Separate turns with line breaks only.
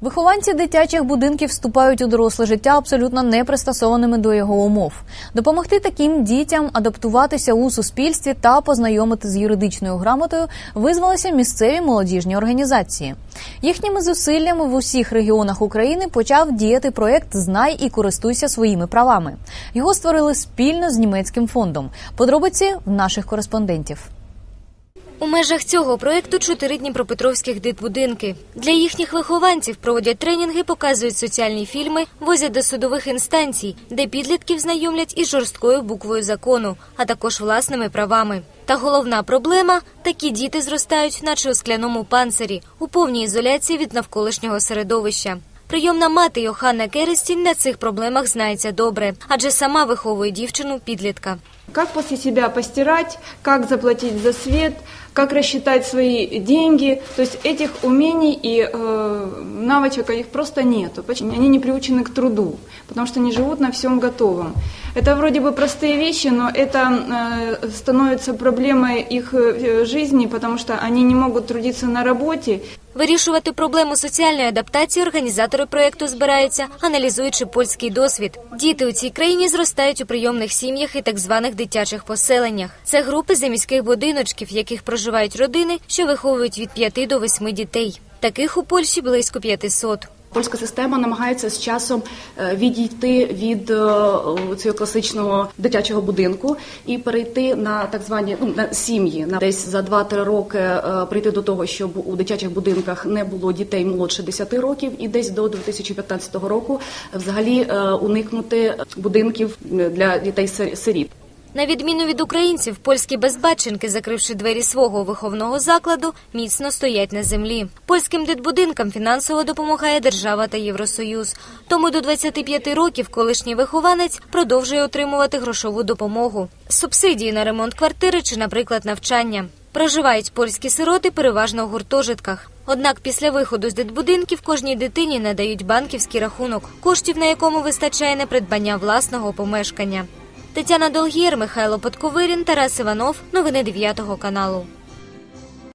Вихованці дитячих будинків вступають у доросле життя абсолютно не пристосованими до його умов. Допомогти таким дітям адаптуватися у суспільстві та познайомити з юридичною грамотою визвалися місцеві молодіжні організації. Їхніми зусиллями в усіх регіонах України почав діяти проект Знай і користуйся своїми правами. Його створили спільно з німецьким фондом. Подробиці в наших кореспондентів.
У межах цього проекту чотири дніпропетровських дитбудинки. Для їхніх вихованців проводять тренінги, показують соціальні фільми, возять до судових інстанцій, де підлітків знайомлять із жорсткою буквою закону, а також власними правами. Та головна проблема такі діти зростають, наче у скляному панцирі, у повній ізоляції від навколишнього середовища. Прийомна мати Йоханна Керестін на цих проблемах знається добре, адже сама виховує дівчину підлітка.
Как после себя постирать, как заплатить за свет, как рассчитать свои деньги. То есть этих умений и э, навычек их просто нету. Почему? Они не приучены к труду, потому что не живут на всем готовом. Это вроде бы простые вещи, но это э, становится проблемой их э, жизни, потому что они не могут трудиться на работе.
Вирішувати проблему соціальної адаптації організатори проєкту збираються, аналізуючи польський досвід. Діти у цій країні зростають у прийомних сім'ях і так званих дитячих поселеннях. Це групи заміських будиночків, в яких проживають родини, що виховують від 5 до 8 дітей. Таких у Польщі близько 500.
Польська система намагається з часом е, відійти від е, цього класичного дитячого будинку і перейти на так звані ну на сім'ї. На десь за 2-3 роки е, прийти до того, щоб у дитячих будинках не було дітей молодше 10 років, і десь до 2015 року взагалі уникнути будинків для дітей сиріт.
На відміну від українців, польські безбатченки, закривши двері свого виховного закладу, міцно стоять на землі. Польським дитбудинкам фінансово допомагає держава та Євросоюз. Тому до 25 років колишній вихованець продовжує отримувати грошову допомогу, субсидії на ремонт квартири чи, наприклад, навчання. Проживають польські сироти переважно в гуртожитках. Однак після виходу з дитбудинків кожній дитині надають банківський рахунок, коштів на якому вистачає на придбання власного помешкання. Тетяна Долгір, Михайло Подковирін, Тарас Іванов. Новини 9 каналу.